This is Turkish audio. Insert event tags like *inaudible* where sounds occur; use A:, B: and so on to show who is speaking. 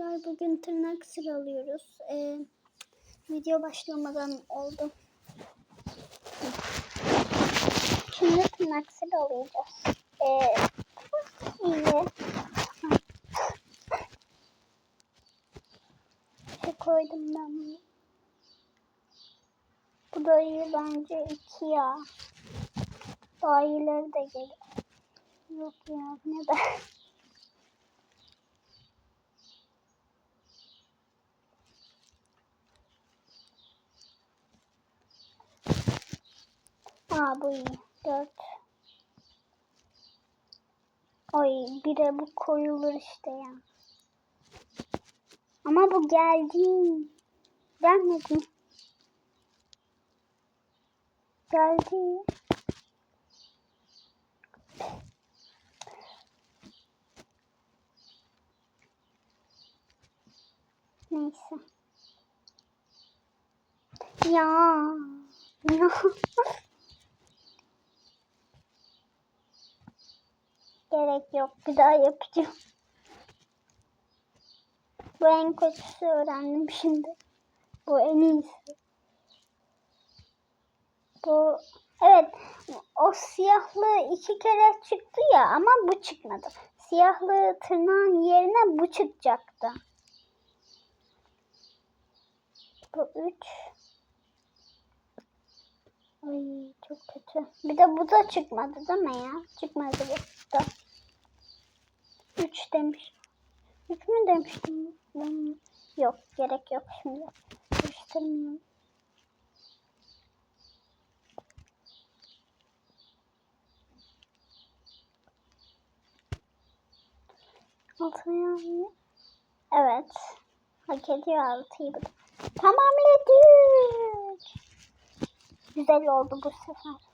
A: Bugün tırnak sıralıyoruz. Ee, video başlamadan oldu. Şimdi tırnak sıralayacağız. Ee, iyi. Şey koydum ben bunu. Bu da iyi bence iki ya. Daha de gelir. Yok ya ne. Aa bu iyi. Dört. Oy bir de bu koyulur işte ya. Ama bu geldi. Gelmedi. Geldi. Neyse. Ya. *laughs* Ya. Gerek yok. Bir daha yapacağım. Bu en kötüsü öğrendim şimdi. Bu en iyisi. Bu evet o siyahlı iki kere çıktı ya ama bu çıkmadı. Siyahlı tırnağın yerine bu çıkacaktı. Bu üç. Ay çok kötü. Bir de bu da çıkmadı değil mi ya? Çıkmadı bu da. Demiş. Üç mü demiştim? Ben... Yok gerek yok şimdi. Karıştırmıyorum. Altına Evet. Hak ediyor altıyı bu. Tamamladık. Güzel oldu bu sefer.